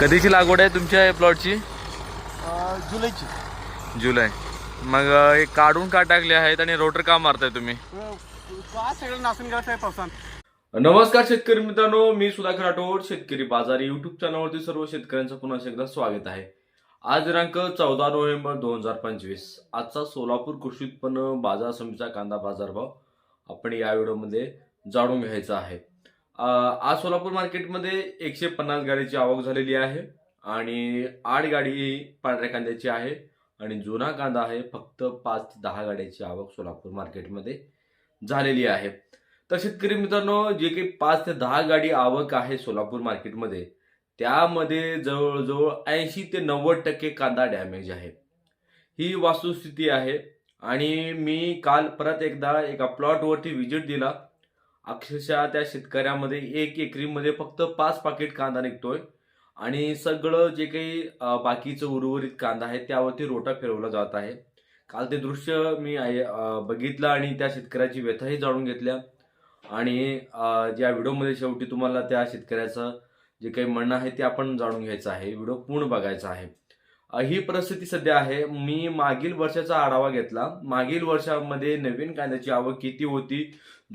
कधीची लागवड आहे तुमच्या या प्लॉटची जुलैची. जुलै. मग हे काढून का टाकले आहेत आणि रोटर का मारताय तुम्ही? का सगळं नासून गेलं साहेब पावसान? नमस्कार शेतकरी मित्रांनो मी सुधाकर राठोड शेतकरी बाजार युट्यूब चॅनलवरती सर्व शेतकऱ्यांचं पुन्हा एकदा स्वागत आहे. आज दिनांक चौदा नोव्हेंबर दोन हजार पंचवीस. आजचा सोलापूर कृषी उत्पन्न बाजार समितीचा कांदा बाजारभाव आपण या व्हिडिओमध्ये जाणून घ्यायचा आहे. आज सोलापूर मार्केटमध्ये एकशे पन्नास गाडीची आवक झालेली आहे आणि आठ गाडी पांढऱ्या कांद्याची आहे आणि जुना कांदा आहे फक्त पाच ते दहा गाड्याची आवक सोलापूर मार्केटमध्ये झालेली आहे. तर शेतकरी मित्रांनो जे काही पाच ते दहा गाडी आवक आहे सोलापूर मार्केटमध्ये त्यामध्ये जवळजवळ ऐंशी ते नव्वद टक्के कांदा डॅमेज आहे. ही वास्तुस्थिती आहे आणि मी काल परत एकदा एका प्लॉटवरती व्हिजिट दिला. अक्षरशः त्या शेतकऱ्यामध्ये एक एकरीमध्ये फक्त पाच पाकिट कांदा निघतोय. आणि सगळं जे काही बाकीचं उर्वरित कांदा आहे त्यावरती रोटा फिरवला जात आहे. काल ते दृश्य मी बघितलं आणि त्या शेतकऱ्याची व्यथाही जाणून घेतल्या. आणि या ज्या व्हिडिओमध्ये शेवटी तुम्हाला त्या शेतकऱ्याचं जे काही म्हणणं आहे ते आपण जाणून घ्यायचं आहे. व्हिडिओ पूर्ण बघायचा आहे. ही परिस्थिती सध्या आहे. मी मागील वर्षाचा आढावा घेतला. मागील वर्षामध्ये नवीन कांद्याची आवक किती होती?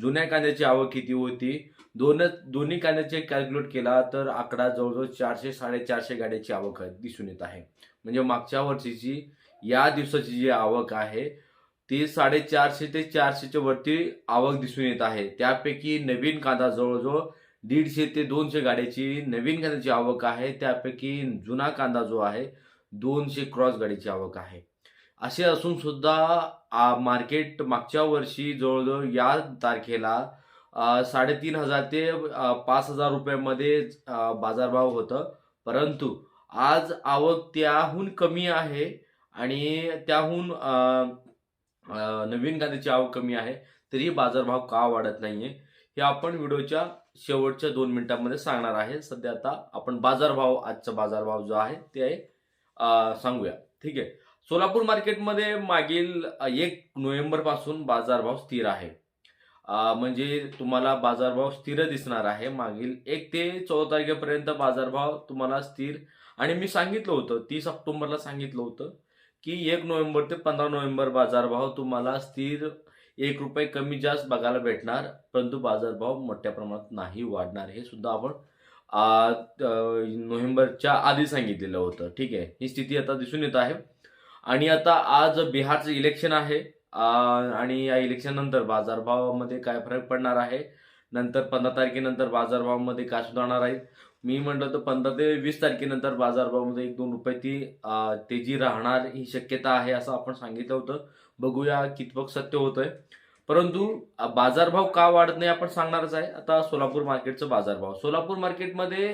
जुन्या कांद्याची आवक किती होती? दोन दोन्ही कांद्याचे कॅल्क्युलेट केला तर आकडा जवळजवळ चारशे साडेचारशे गाड्याची आवक दिसून येत आहे. म्हणजे मागच्या वर्षीची या दिवसाची जी आवक आहे ती साडेचारशे ते चारशेच्या वरती आवक दिसून येत आहे. त्यापैकी नवीन कांदा जवळजवळ दीडशे ते दोनशे गाड्याची नवीन कांद्याची आवक आहे. त्यापैकी जुना कांदा जो आहे दोनशे क्रॉस गाडीची आवक आहे. असे असून सुद्धा आ, मार्केट मागच्या वर्षी जवळजवळ या तारखेला साडेतीन हजार ते पाच हजार रुपयामध्ये बाजारभाव होतं. परंतु आज आवक त्याहून कमी आहे आणि त्याहून नवीन कांद्याची आवक कमी आहे तरी बाजारभाव का वाढत नाहीये हे आपण व्हिडिओच्या शेवटच्या दोन मिनिटांमध्ये सांगणार आहे. सध्या आता आपण बाजारभाव आजचा बाजारभाव जो आहे ते आहे सांगूया. ठीक आहे. सोलापूर मार्केटमध्ये मागील एक नोव्हेंबरपासून बाजारभाव स्थिर आहे. म्हणजे तुम्हाला बाजारभाव स्थिर दिसणार आहे. मागील एक ते चौदा तारखेपर्यंत बाजारभाव तुम्हाला स्थिर. आणि मी सांगितलं होतं तीस ऑक्टोबरला सांगितलं होतं की एक नोव्हेंबर ते पंधरा नोव्हेंबर बाजारभाव तुम्हाला स्थिर एक रुपये कमी जास्त बघायला भेटणार. परंतु बाजारभाव मोठ्या प्रमाणात नाही वाढणार. हे सुद्धा आपण नोव्हेंबरच्या आधी सांगितलेलं होतं. ठीक आहे? ही स्थिती आता दिसून येत आहे. आणि आता आज बिहारचं इलेक्शन आहे. आणि या इलेक्शननंतर बाजारभावामध्ये काय फरक पडणार आहे? नंतर पंधरा तारखेनंतर बाजारभावामध्ये काय सुधारणार आहे मी म्हटलं तर पंधरा ते वीस तारखेनंतर बाजारभावामध्ये एक दोन रुपये ती तेजी राहणार ही शक्यता आहे असं आपण सांगितलं होतं. बघूया कितपत सत्य होतं आहे परंतु बाजारभाव का वाढत नाही आपण सांगणारच आहे. आता सोलापूर मार्केटचं बाजारभाव. सोलापूर मार्केटमध्ये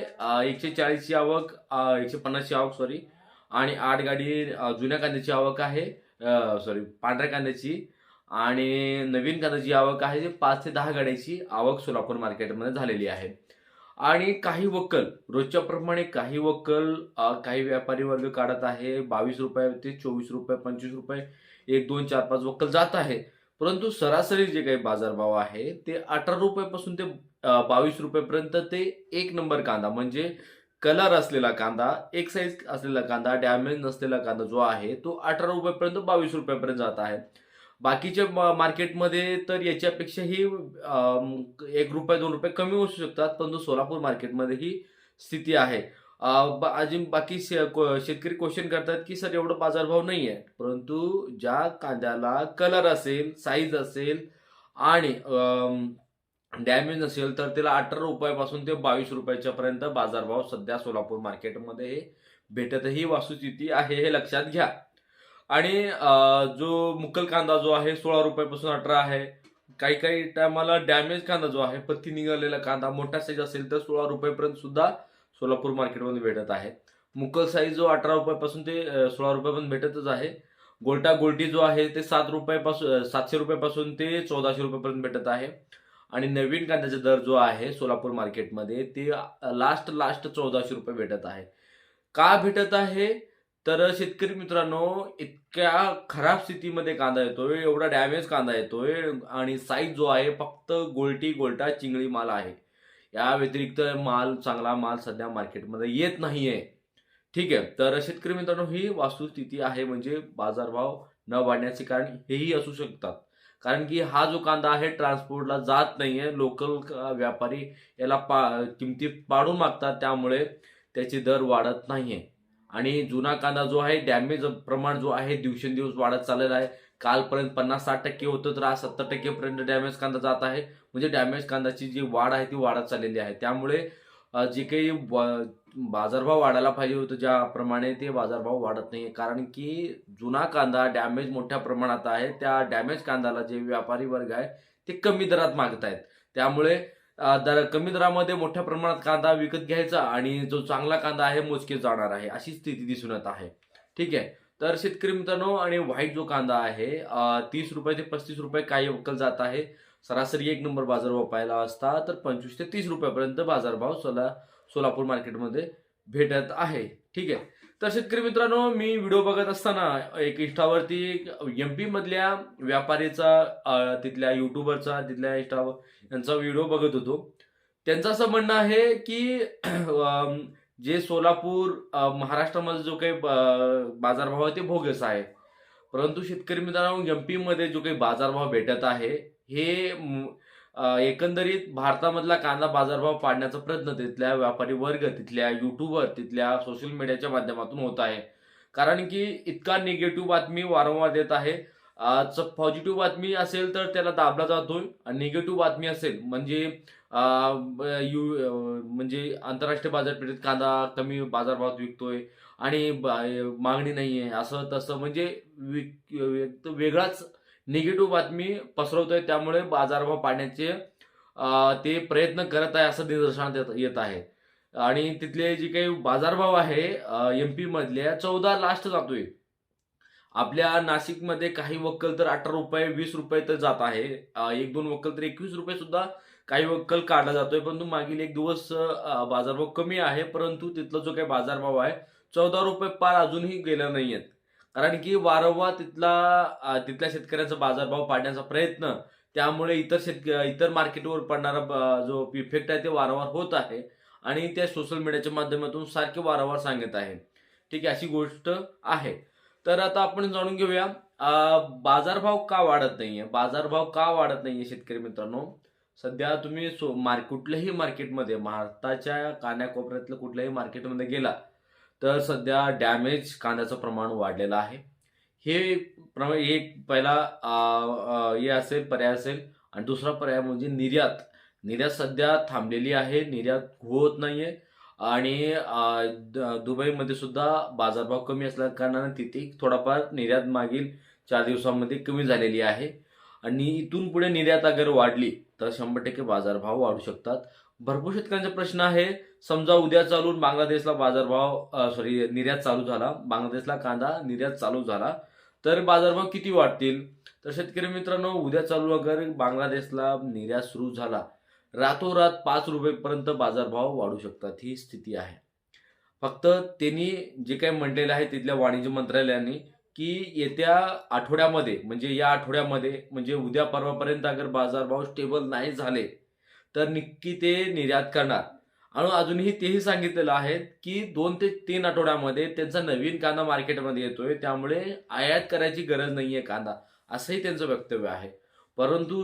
एकशे चाळीसची आवक एकशे पन्नासची आवक सॉरी आणि आठ गाडी जुन्या कांद्याची आवक आहे सॉरी पांढऱ्या कांद्याची आणि नवीन कांद्याची आवक आहे जे पाच ते दहा गाड्याची आवक सोलापूर मार्केटमध्ये झालेली आहे. आणि काही वक्कल रोजच्या प्रमाणे काही वक्कल काही व्यापारी वर्ग काढत आहे बावीस रुपये ते चोवीस रुपये पंचवीस रुपये एक दोन चार पाच वक्कल जात आहे. परंतु सरासरी जे काही बाजारभाव आहे ते अठरा रुपयापासून ते बावीस रुपयेपर्यंत ते एक नंबर कांदा म्हणजे कलर असलेला कांदा एक साईज असलेला कांदा डॅमेज नसलेला कांदा जो आहे तो अठरा रुपयापर्यंत बावीस रुपयापर्यंत जात आहे. बाकीच्या मार्केटमध्ये तर याच्यापेक्षाही एक रुपये दोन रुपये कमी होऊ शकतात परंतु सोलापूर मार्केटमध्ये ही स्थिती आहे. अजून बाकी शे- को- शेतकरी क्वेश्चन करतात की सर एवढं बाजारभाव नाही आहे परंतु ज्या कांद्याला कलर असेल साईज असेल आणि डॅमेज नसेल तर त्याला अठरा रुपयापासून ते बावीस रुपयाच्या पर्यंत बाजारभाव सध्या सोलापूर मार्केटमध्ये भेटतही वास्तुस्थिती आहे हे लक्षात घ्या. आणि जो मुकल कांदा जो आहे सोळा रुपयापासून अठरा आहे. काही काही टायमाला डॅमेज कांदा जो आहे पत्ती निघालेला कांदा मोठा साईज असेल तर सोळा रुपयापर्यंत सुद्धा सोलापूर मार्केटमध्ये भेटत आहे. मुकल साईज जो अठरा रुपयापासून ते सोळा रुपयापर्यंत भेटतच आहे. गोल्टा गोल्टी जो आहे ते सात रुपयापासून सातशे रुपयापासून ते चौदाशे रुपयापर्यंत भेटत आहे. आणि नवीन कांद्याचा दर जो आहे सोलापूर मार्केटमध्ये ते लास्ट लास्ट चौदाशे रुपये भेटत आहे. का भेटत आहे? तर शेतकरी मित्रांनो इतक्या खराब स्थितीमध्ये कांदा येतोय एवढा डॅमेज कांदा येतोय आणि साईज जो आहे फक्त गोल्टी गोल्टा चिंगळी माल आहे. या व्यतिरिक्त माल चांगला माल सध्या मार्केटमध्ये येत नाहीये. ठीक आहे तर शेतकरी मित्रांनो ही वास्तुस्थिती आहे म्हणजे बाजारभाव न वाढण्याचे कारण हेही असू शकतात. कारण की हा जो कांदा आहे ट्रान्सपोर्टला जात नाहीये लोकल व्यापारी याला पा किमती पाडून मागतात त्यामुळे त्याचे दर वाढत नाहीये. आणि जुना कांदा जो आहे डॅमेज प्रमाण जो आहे दिवसेंदिवस वाढत चाललेला आहे कालपर्यंत पन्नास साठ टक्के होतं तर आज सत्तर टक्केपर्यंत डॅमेज कांदा जात आहे. म्हणजे डॅमेज कांद्याची जी वाढ आहे ती वाढत चाललेली आहे. त्यामुळे जे काही व- बाजारभाव वाढायला पाहिजे होतं ज्याप्रमाणे ते बाजारभाव वाढत नाही कारण की जुना कांदा डॅमेज मोठ्या प्रमाणात आहे. त्या डॅमेज कांद्याला जे व्यापारी वर्ग आहे ते कमी दरात मागत आहेत त्यामुळे दर कमी दरामध्ये मोठ्या प्रमाणात कांदा विकत घ्यायचा आणि जो चांगला कांदा आहे मोजके जाणार आहे. अशी स्थिती दिसून येत आहे. ठीक आहे? तर शेतकरी मित्रांनो आणि व्हाईट जो कांदा आहे तीस रुपये ते पस्तीस रुपये काही वक्कल जात आहे. सरासरी एक नंबर बाजारभाव पाहिला असता तर पंचवीस ते तीस रुपयापर्यंत बाजारभाव सोला सोलापूर मार्केटमध्ये भेटत आहे. ठीक आहे. तर शेतकरी मित्रांनो मी व्हिडिओ बघत असताना एक इंस्टावरती एम पी मधल्या व्यापारीचा तिथल्या युट्यूबरचा तिथल्या इष्टावर यांचा व्हिडिओ बघत होतो. त्यांचं असं म्हणणं आहे की जे सोलापूर महाराष्ट्रामध्ये जो काही बाजारभाव आहे ते भोगस आहे. परंतु शेतकरी मित्रांनो एम जो काही बाजारभाव भेटत आहे हे एकंदरीत भारतामधला कांदा बाजारभाव पाडण्याचा प्रयत्न तिथल्या व्यापारी वर्ग तिथल्या युट्यूबवर तिथल्या सोशल मीडियाच्या माध्यमातून होत आहे. कारण की इतका निगेटिव्ह बातमी वारंवार देत आहे. पॉझिटिव्ह बातमी असेल तर त्याला दाबला जातोय आणि निगेटिव्ह बातमी असेल म्हणजे यू म्हणजे आंतरराष्ट्रीय बाजारपेठेत कांदा कमी बाजारभावात विकतोय आणि मागणी नाही आहे असं तसं म्हणजे विक- वेगळाच निगेटिव्ह बातमी पसरवतोय त्यामुळे बाजारभाव पाडण्याचे ते प्रयत्न करत आहे असं निदर्शनात येत- येत आहे. आणि तिथले जे काही बाजारभाव आहे एम पी मधल्या चौदा लास्ट जातोय. आपल्या नाशिकमध्ये काही वक्कल तर अठरा रुपये वीस रुपये तर जात आहे. एक दोन वक्कल तर एकवीस रुपये सुद्धा काही वक्कल काढला जातोय परंतु मागील एक दिवस बाजारभाव कमी आहे परंतु तिथला जो काही बाजारभाव आहे चौदा रुपये पार अजूनही गेला नाहीयेत. कारण की वारंवार तिथला तिथल्या शेतकऱ्यांचा बाजारभाव पाडण्याचा प्रयत्न त्यामुळे इतर शेतक इतर मार्केटवर पडणारा जो इफेक्ट आहे ते वारंवार होत आहे आणि त्या सोशल मीडियाच्या माध्यमातून सारखे वारंवार सांगत आहे. ठीक आहे अशी गोष्ट आहे. तर आता आपण जाणून घेऊया बाजारभाव का वाढत नाहीये? बाजारभाव का वाढत नाहीये शेतकरी मित्रांनो? सध्या तुम्ही सो मार्क कुठल्याही मार्केटमध्ये भारताच्या कान्याकोपऱ्यातल्या कुठल्याही मार्केटमध्ये गेला तर सध्या डॅमेज कांद्याचं प्रमाण वाढलेलं आहे. हे प्रमा एक पहिला हे असेल पर्याय असेल. आणि दुसरा पर्याय म्हणजे निर्यात. निर्यात सध्या थांबलेली आहे निर्यात होत नाहीये. आणि दुबईमध्ये सुद्धा बाजारभाव कमी असल्या कारणाने तिथे थोडाफार निर्यात मागील चार दिवसांमध्ये कमी झालेली आहे. आणि इथून पुढे निर्यात अगर वाढली तर शंभर टक्के बाजारभाव वाढू शकतात. भरपूर शेतकऱ्यांचा प्रश्न आहे. समजा उद्या चालून बांगलादेशला बाजारभाव सॉरी निर्यात चालू झाला. बांगलादेशला कांदा निर्यात चालू झाला. तर बाजारभाव किती वाढतील? तर शेतकरी मित्रांनो उद्या चालू अगर बांगलादेशला निर्यात सुरू झाला रातोरात पाच रुपयेपर्यंत बाजारभाव वाढू शकतात ही स्थिती आहे. फक्त त्यांनी जे काही म्हटलेलं आहे तिथल्या वाणिज्य मंत्रालयाने की येत्या आठवड्यामध्ये म्हणजे या आठवड्यामध्ये म्हणजे उद्या परवापर्यंत अगर बाजारभाव स्टेबल नाही झाले तर नक्की ते निर्यात करणार. आणि अजूनही तेही सांगितलेलं आहे की दोन ते तीन आठवड्यामध्ये त्यांचा नवीन कांदा मार्केटमध्ये येतोय त्यामुळे आयात करायची गरज नाही आहे कांदा असंही त्यांचं वक्तव्य आहे. परंतु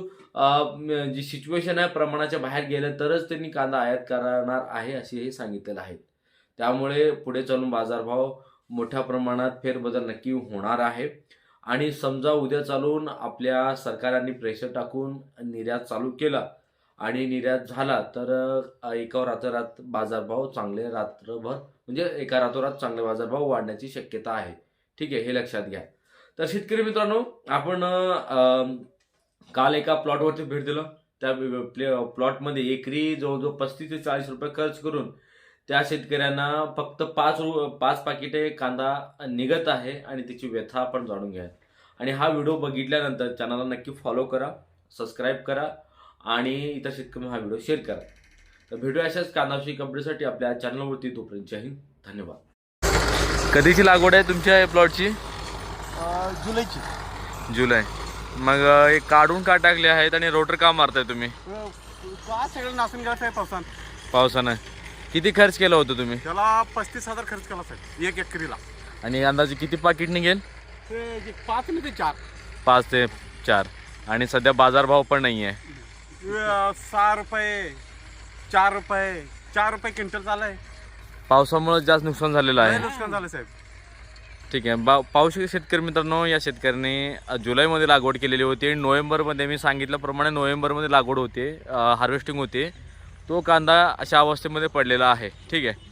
जी सिच्युएशन आहे प्रमाणाच्या बाहेर गेलं तरच त्यांनी कांदा आयात करणार आहे असेही सांगितलेलं आहे. त्यामुळे पुढे चालून बाजारभाव मोठ्या प्रमाणात फेरबदल नक्की होणार आहे. आणि समजा उद्या चालून आपल्या सरकारांनी प्रेशर टाकून निर्यात चालू केला आणि निर्यात झाला तर एका रातोरात बाजारभाव चांगले रात्रभर म्हणजे एका रातोरात चांगले बाजारभाव वाढण्याची शक्यता आहे. ठीक आहे हे लक्षात घ्या. तर शेतकरी मित्रांनो आपण काल एका प्लॉटवरती भेट दिलं. त्या प्ले प्लॉटमध्ये एकरी जवळजवळ पस्तीस ते चाळीस रुपये खर्च करून त्या शेतकऱ्यांना फक्त पाच रु पाच पाकिटे कांदा निघत आहे आणि त्याची व्यथा आपण जाणून घ्या. आणि हा व्हिडिओ बघितल्यानंतर चॅनलला नक्की फॉलो करा सबस्क्राईब करा आणि इतर शेतकऱ्यांना हा व्हिडिओ शेअर करा. तर भेटूया अशाच कांदाविषयी कंपनीसाठी आपल्या चॅनलवरती तोपर्यंत जय हिंद धन्यवाद. कधीची लागवड आहे तुमच्या प्लॉटची जुलैची. जुलै. मग एक काढून का टाकले आहेत आणि रोटर का मारताय तुम्ही? पावसानं. किती खर्च केला होता तुम्ही? त्याला पस्तीस हजार खर्च केला साहेब एक एकरीला. आणि अंदाजे किती पाकिट निघेल? ते जे पाच आणि ते चार. पाच ते चार. आणि सध्या बाजारभाव पण नाही आहे. अं, सहा रुपये चार रुपये चार रुपये क्विंटल चालय पावसामुळे जास्त नुकसान झालेलं आहे. नुकसान झालं साहेब. ठीक आहे. बा शकता शेतकरी मित्रांनो या शेतकऱ्याने अ, जुलैमध्ये लागवड केलेली होती. आणि नोव्हेंबरमध्ये मी सांगितल्याप्रमाणे नोव्हेंबरमध्ये लागवड होते हार्वेस्टिंग होते. तो कांदा अशा अवस्थेमध्ये पडलेला आहे. ठीक आहे.